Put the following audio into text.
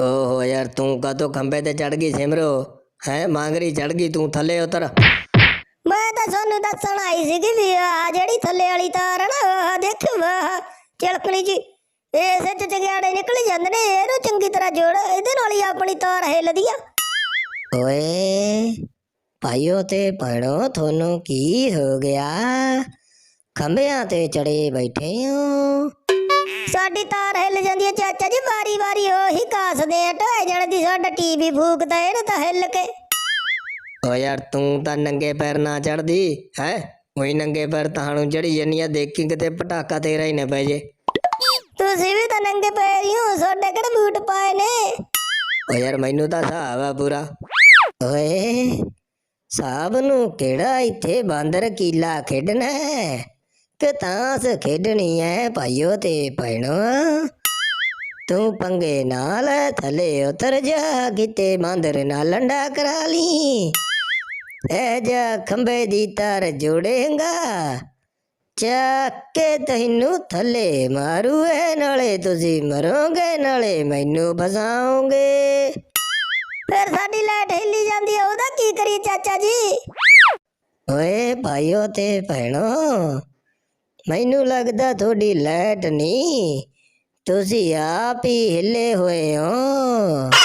ਓਹੋ ਯਾਰ ਤੂੰ ਕਾਤੋਂ ਖੰਬੇ ਤੇ ਚੜ ਗਈ ਸਿਮਰੋ ਹੈ ਮਾਂਗਰੀ ਚੜ ਗਈ ਤੂੰ ਥੱਲੇ ਉਤਰ ਮੈਂ ਤਾਂ ਤੁਹਾਨੂੰ ਦੱਸਣ ਆਈ ਸੀਗੀ ਵੀ ਆ ਜਿਹੜੀ ਥੱਲੇ ਵਾਲੀ ਤਾਰ ਹੈ ਨਾ ਆਹ ਦੇਖੋ ਵਾਹ ਚਿਲਕਣੀ ਜੀ ਇਸੇ ਚ ਚਗਿਆੜੇ ਨਿਕਲ ਜਾਂਦੇ ਨੇ ਇਹਨੂੰ ਚੰਗੀ ਤਰ੍ਹਾਂ ਜੋੜ ਇਹਦੇ ਨਾਲ ਹੀ ਆਪਣੀ ਤਾਰ ਹਿੱਲਦੀ ਆ ਓਏ ਭਾਈਓ ਤੇ ਭੈਣੋ ਤੁਹਾਨੂੰ ਕੀ ਹੋ ਗਿਆ ਖੰਬਿਆਂ ਤੇ ਚੜੇ ਬੈਠੇ ਹੋ ਸਾਡੀ ਤਾਰ ਹਿੱਲ ਜਾਂਦੀ ਹੈ ਚਾਚਾ ਜੀ ਵਾਰੀ ਵਾਰੀ ਉਹੀ ਕਾਸਦੇ ਆ ਢਾਈ ਜਣੇ ਦੀ ਸਾਡਾ ਟੀਵੀ ਫੂਕਦਾ ਇਹਨੂੰ ਤਾਂ ਹਿੱਲ ਕੇ। ਓ ਯਾਰ ਤੂੰ ਤਾਂ ਨੰਗੇ ਪੈਰ ਨਾ ਚੜਦੀ ਹੈ? ਉਹੀ ਨੰਗੇ ਪੈਰ ਤਾਣੂ ਚੜੀ ਜੰਨੀ ਆ ਦੇਖੀ ਕਿਤੇ ਪਟਾਕਾ ਤੇਰਾ ਹੀ ਨਾ ਪੈ ਜੇ। ਤੁਸੀਂ ਵੀ ਤਾਂ ਨੰਗੇ ਪੈਰ ਹੀ ਹੋ ਤੁਹਾਡੇ ਕਿਹੜੇ ਬੂਟ ਪਾਏ ਨੇ? ਓ ਯਾਰ ਮੈਨੂੰ ਤਾਂ ਹਿਸਾਬ ਆ ਪੂਰਾ। ਓਏ ਸਾਬ ਨੂੰ ਕਿਹੜਾ ਇੱਥੇ ਬਾਂਦਰ ਕੀਲਾ ਖੇਡਣਾ ਹੈ? ਕਿ ਤਾਂਸ ਖੇਡਣੀ ਹੈ ਭਾਈਓ ਤੇ ਭੈਣੋ। ਤੂੰ ਪੰਗੇ ਨਾਲ ਥੱਲੇ ਉਤਰ ਜਾ ਕਿਤੇ ਬਾਂਦਰ ਨਾਲ ਲੰਡਾ ਕਰਾ ਲਈ ਐ ਜਾ ਖੰਬੇ ਦੀ ਤਾਰ ਜੋੜੇਗਾ ਚੱਕ ਤੈਨੂੰ ਥੱਲੇ ਮਾਰੂ ਐ ਨਾਲੇ ਤੁਸੀਂ ਮਰੋਗੇ ਨਾਲੇ ਮੈਨੂੰ ਫਸਾਓਗੇ ਫਿਰ ਸਾਡੀ ਲਾਈਟ ਹਿੱਲੀ ਜਾਂਦੀ ਹੈ ਉਹਦਾ ਕੀ ਕਰੀ ਚਾਚਾ ਜੀ? ਓਏ ਭਾਈਓ ਤੇ ਭੈਣੋ ਮੈਨੂੰ ਲੱਗਦਾ ਤੁਹਾਡੀ ਲਾਈਟ ਨਹੀਂ ਤੁਸੀਂ ਆਪ ਹੀ ਹਿੱਲੇ ਹੋਏ ਹੋ।